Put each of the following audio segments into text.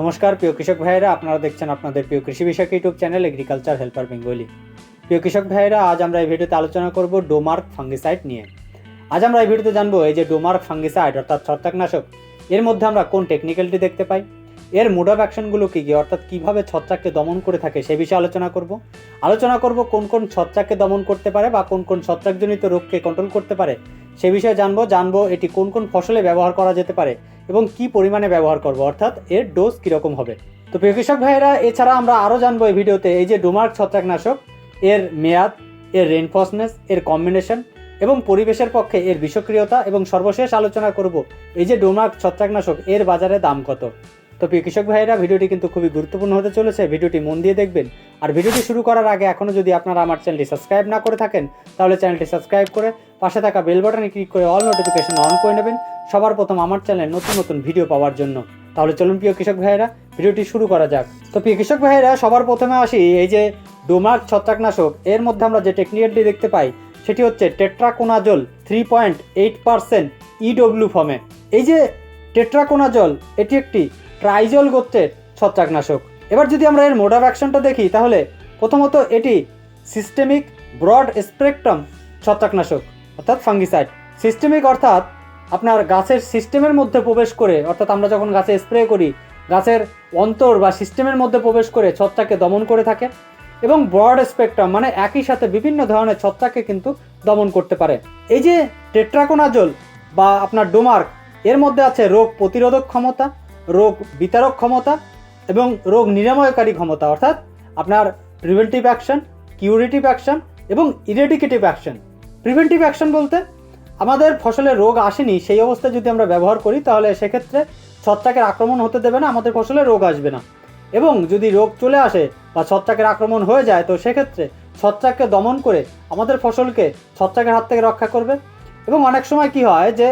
নমস্কার, প্রিয় কৃষক ভাইয়েরা, আপনারা দেখছেন আপনাদের প্রিয় কৃষি বিষয়ক YouTube channel agriculture helper Bengali প্রিয় কৃষক ভাইয়েরা, আজ আমরা এই ভিডিওতে আলোচনা করব ডোমার্ক ফাঙ্গিসাইড নিয়ে। আজ আমরা এই ভিডিওতে জানব এই যে ডোমার্ক ফাঙ্গিসাইড, অর্থাৎ ছত্রাকনাশক, এর মধ্যে আমরা কোন টেকনিক্যালটি দেখতে পাই, এর মোড অফ অ্যাকশনগুলো কী কী, অর্থাৎ কীভাবে ছত্রাককে দমন করে থাকে সে বিষয়ে আলোচনা করব। আলোচনা করব কোন কোন ছত্রাককে দমন করতে পারে বা কোন কোন ছত্রাকজনিত রোগকে কন্ট্রোল করতে পারে সে বিষয়ে জানব। জানব এটি কোন কোন ফসলে ব্যবহার করা যেতে পারে এবং কি পরিমাণে ব্যবহার করব, অর্থাৎ এর ডোজ কীরকম হবে। তো প্রিয় কৃষক ভাইয়েরা, এছাড়া আমরা আরও জানব এই ভিডিওতে এই যে ডোমার্ক ছত্রাকনাশক, এর মেয়াদ, এর রেনফসনেস এর কম্বিনেশন এবং পরিবেশের পক্ষে এর বিষক্রিয়তা এবং সর্বশেষ আলোচনা করব এই যে ডোমার্ক ছত্রাকনাশক, এর বাজারে দাম কত। তো প্রিয় কৃষক ভাইয়েরা, ভিডিওটি কিন্তু খুবই গুরুত্বপূর্ণ হতে চলেছে। ভিডিওটি মন দিয়ে দেখবেন। আর ভিডিওটি শুরু করার আগে এখনও যদি আপনারা আমার চ্যানেলটি সাবস্ক্রাইব না করে থাকেন, তাহলে চ্যানেলটি সাবস্ক্রাইব করে পাশে থাকা বেল বাটনে ক্লিক করে অল নোটিফিকেশন অন করে নেবেন। সবার প্রথম আমার চ্যানেলে নতুন নতুন ভিডিও পাওয়ার জন্য। তাহলে চলুন প্রিয় কৃষক ভাইয়েরা, ভিডিওটি শুরু করা যাক। তো প্রিয় কৃষক ভাইয়েরা, সবার প্রথমে আসি এই যে ডোমার্ক ছত্রাকনাশক। এর মধ্যে আমরা যে টেকনিক্যালটি দেখতে পাই, সেটি হচ্ছে tetraconazole three point eight percent EW ফর্মে এই যে টেট্রাকোনাজল, এটি একটি ট্রাইজল গোত্রের ছত্রাকনাশক। এবার যদি আমরা এর মোড অফ অ্যাকশনটা দেখি, তাহলে প্রথমত এটি সিস্টেমিক ব্রড স্পেকট্রাম ছত্রাকনাশক, অর্থাৎ ফাঙ্গিসাইড সিস্টেমিক অর্থাৎ আপনার গাছের সিস্টেমের মধ্যে প্রবেশ করে, অর্থাৎ আমরা যখন গাছে স্প্রে করি, গাছের অন্তর বা সিস্টেমের মধ্যে প্রবেশ করে ছত্রাককে দমন করে থাকে এবং ব্রড স্পেকট্রাম মানে একই সাথে বিভিন্ন ধরনের ছত্রাককে কিন্তু দমন করতে পারে। এই যে টেট্রাকোনাজল বা আপনার ডোমার্ক, এর মধ্যে আছে রোগ প্রতিরোধক ক্ষমতা রোগ বিতারক ক্ষমতা এবং রোগ নিরাময়কারী ক্ষমতা, অর্থাৎ আপনার প্রিভেন্টিভ অ্যাকশন কিউরেটিভ অ্যাকশন এবং ইরেডিকেটিভ অ্যাকশন প্রিভেন্টিভ অ্যাকশন বলতে আমাদের ফসলে রোগ আসেনি, সেই অবস্থায় যদি আমরা ব্যবহার করি, তাহলে সেক্ষেত্রে ছত্রাকের আক্রমণ হতে দেবে না, আমাদের ফসলে রোগ আসবে না। এবং যদি রোগ চলে আসে বা ছত্রাকের আক্রমণ হয়ে যায়, তো সেক্ষেত্রে ছত্রাককে দমন করে আমাদের ফসলকে ছত্রাকের হাত থেকে রক্ষা করবে। এবং অনেক সময় কি হয় যে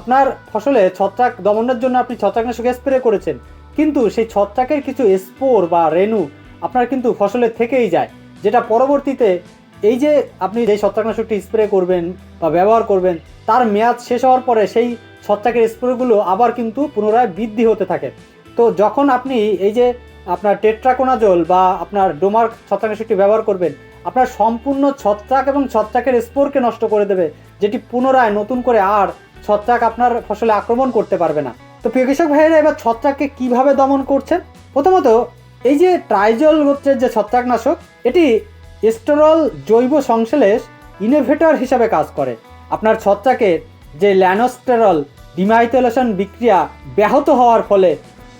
আপনার ফসলে ছত্রাক দমনের জন্য আপনি ছত্রাকনাশক স্প্রে করেছেন। কিন্তু সেই ছত্রাকের কিছু স্পোর বা রেণু আপনার কিন্তু ফসলে থেকেই যায়। যেটা পরবর্তীতে এই যে আপনি যে ছত্রাকনাশকটি স্প্রে করবেন বা ব্যবহার করবেন, তার মেয়াদ শেষ হওয়ার পরে সেই ছত্রাকের স্প্রেগুলো আবার কিন্তু পুনরায় বৃদ্ধি হতে থাকে। তো যখন আপনি এই যে আপনার টেট্রাকোনাজল বা আপনার ডোমার ছত্রাকনাশকটি ব্যবহার করবেন, আপনার সম্পূর্ণ ছত্রাক এবং ছত্রাকের স্পোরকে নষ্ট করে দেবে, যেটি পুনরায় নতুন করে আর ছত্রাক আপনার ফসলে আক্রমণ করতে পারবে না। তো প্রিয় কৃষক ভাইয়েরা, এবার ছত্রাককে কীভাবে দমন করছে প্রথমত, এই যে ট্রাইজল গোত্রের যে ছত্রাকনাশক, এটি এস্টোরল জৈব সংশ্লেষ ইনোভেটর হিসাবে কাজ করে। আপনার ছত্রাকের যে ল্যানোস্টেরল ডিমাইথেলেশন বিক্রিয়া ব্যাহত হওয়ার ফলে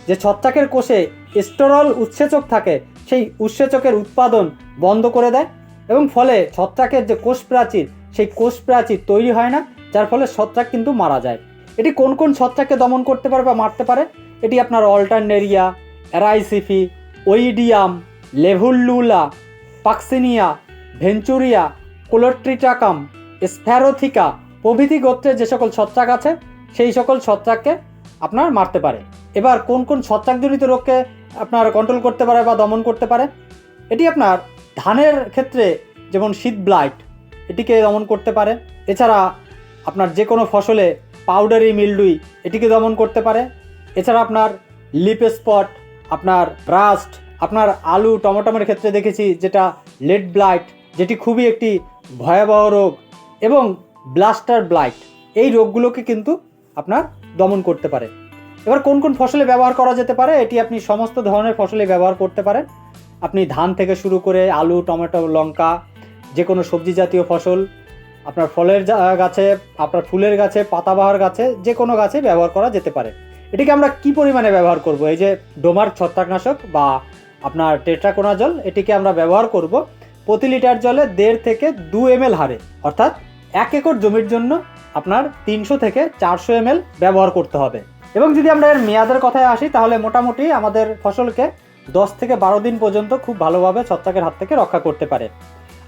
যে ছত্রাকের কোষে এস্টোরল উৎসেচক থাকে, সেই উৎসেচকের উৎপাদন বন্ধ করে দেয় এবং ফলে ছত্রাকের যে কোষ প্রাচীর সেই কোষ প্রাচীর তৈরি হয় না। যার ফলে ছত্রাক কিন্তু মারা যায়। এটি কোন কোন ছত্রাককে দমন করতে পারে বা মারতে পারে? এটি আপনার অল্টারনেরিয়া, অ্যারাইসিফি, ওইডিয়াম, লেভুল্লুলা, পাক্সিনিয়া, ভেঞ্চুরিয়া, কোলোট্রিটাকাম স্প্যারোথিকা প্রভৃতি গোত্রের যে সকল ছত্রাক আছে, সেই সকল ছত্রাককে আপনার মারতে পারে। এবার কোন কোন ছত্রাকজনিত রোগকে আপনার কন্ট্রোল করতে পারে বা দমন করতে পারে? এটি আপনার ধানের ক্ষেত্রে যেমন শীত ব্লাইট এটিকে দমন করতে পারে। এছাড়া আপনার যে কোনো ফসলে পাউডারি মিলডুই এটিকে দমন করতে পারে। এছাড়া আপনার লিপ স্পট আপনার রাস্ট আপনার আলু, টমেটোমের ক্ষেত্রে দেখেছি যেটা লেড ব্লাইট যেটি খুবই একটি ভয়াবহ রোগ এবং ব্লাস্টার ব্লাইট এই রোগগুলোকে কিন্তু আপনার দমন করতে পারে। এবার কোন কোন ফসলে ব্যবহার করা যেতে পারে, এটি আপনি সমস্ত ধরনের ফসলে ব্যবহার করতে পারেন। আপনি ধান থেকে শুরু করে আলু, টমেটো, লঙ্কা যে কোনো সবজি জাতীয় ফসল আপনার ফলের গাছে, আপনার ফুলের গাছে, পাতাবাহার গাছে যে কোনো গাছে ব্যবহার করা যেতে পারে। এটিকে আমরা কি পরিমাণে ব্যবহার করব? এই যে ডোমার ছত্রাকনাশক বা আপনার টেট্রাকোনা জল এটিকে আমরা ব্যবহার করব প্রতি লিটার জলে দেড় থেকে দু এম হারে। অর্থাৎ এক একর জমির জন্য আপনার তিনশো থেকে চারশো এম ব্যবহার করতে হবে। এবং যদি আমরা এর মেয়াদের কথায় আসি, তাহলে মোটামুটি আমাদের ফসলকে দশ থেকে বারো দিন পর্যন্ত খুব ভালোভাবে ছত্রাকের হাত থেকে রক্ষা করতে পারে।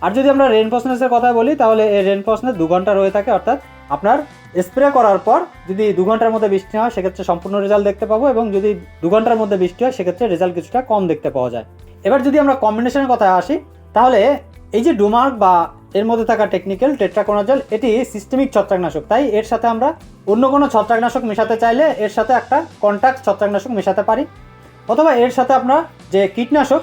আর যদি আমরা রেনফোর্সনেসের কথা বলি, তাহলে এই রেনফোর্সনেস দু ঘণ্টা রয়ে থাকে, অর্থাৎ আপনার স্প্রে করার পর যদি দু ঘণ্টার মধ্যে বৃষ্টি হয়, সেক্ষেত্রে সম্পূর্ণ রেজাল্ট দেখতে পাবো এবং যদি দু ঘণ্টার মধ্যে বৃষ্টি হয়, সেক্ষেত্রে রেজাল্ট কিছুটা কম দেখতে পাওয়া যায়। এবার যদি আমরা কম্বিনেশনের কথায় আসি, তাহলে এই যে ডুমার্ক বা এর মধ্যে থাকা টেকনিক্যাল টেট্রাকোনাজল এটি সিস্টেমিক ছত্রাকনাশক। তাই এর সাথে আমরা অন্য কোনো ছত্রাকনাশক মেশাতে চাইলে এর সাথে একটা কন্ট্যাক্ট ছত্রাকনাশক মেশাতে পারি। অথবা এর সাথে আপনার যে কীটনাশক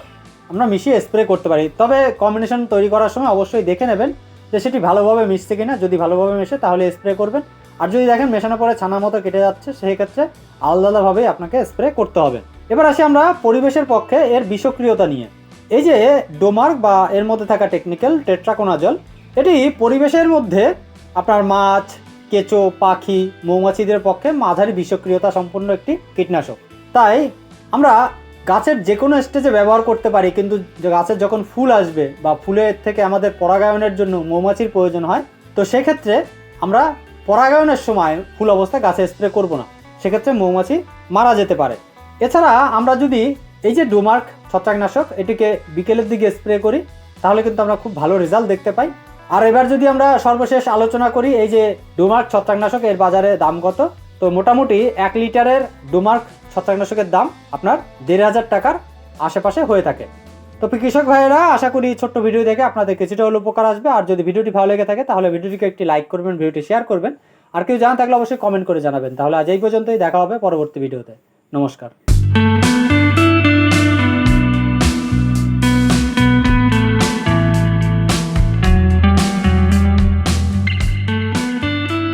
আমরা মিশিয়ে স্প্রে করতে পারি। তবে কম্বিনেশন তৈরি করার সময় অবশ্যই দেখে নেবেন যে সেটি ভালোভাবে মিশছে কিনা। যদি ভালোভাবে মেশে, তাহলে স্প্রে করবেন। আর যদি দেখেন মেশানো পরে ছানা মতো কেটে যাচ্ছে সেই ক্ষেত্রে আলাদা আলাদাভাবেই আপনাকে স্প্রে করতে হবে। এবার আসি আমরা পরিবেশের পক্ষে এর বিষক্রিয়তা নিয়ে। এই যে ডোমার্ক বা এর মধ্যে থাকা টেকনিক্যাল টেট্রাকোনাজল এটি পরিবেশের মধ্যে আপনার মাছ, কেঁচো, পাখি, মৌমাছিদের পক্ষে মাঝারি বিষক্রিয়তা সম্পন্ন একটি কীটনাশক। তাই আমরা গাছের যে কোনো স্টেজে ব্যবহার করতে পারি, কিন্তু গাছের যখন ফুল আসবে বা ফুলের থেকে আমাদের পরাগায়নের জন্য মৌমাছির প্রয়োজন হয়, তো সেক্ষেত্রে আমরা পরাগায়নের সময় ফুল অবস্থায় গাছে স্প্রে করব না। সেক্ষেত্রে মৌমাছি মারা যেতে পারে। এছাড়া আমরা যদি এই যে ডোমার্ক ছত্রাকনাশক, এটিকে বিকেলের দিকে স্প্রে করি, তাহলে কিন্তু আমরা খুব ভালো রেজাল্ট দেখতে পাই। আর এবার যদি আমরা সর্বশেষ আলোচনা করি, এই যে ডোমার্ক ছত্রাকনাশক, এর বাজারে দাম কত? তো মোটামুটি এক লিটারের ডোমার্ক ছত্রাকনাশকের দাম আপনার দেড় হাজার টাকার আশেপাশে হয়ে থাকে। তো কৃষক ভাইয়েরা, আশা করি ছোট্ট ভিডিও দেখে আপনাদের কিছুটা হলো উপকার আসবে। আর যদি ভিডিওটি ভালো লেগে থাকে, তাহলে ভিডিওটিকে একটি লাইক করবেন, ভিডিওটি শেয়ার করবেন। আর কেউ জানা থাকলে অবশ্যই কমেন্ট করে জানাবেন। তাহলে আজ এই পর্যন্তই, দেখা হবে পরবর্তী ভিডিওতে। নমস্কার।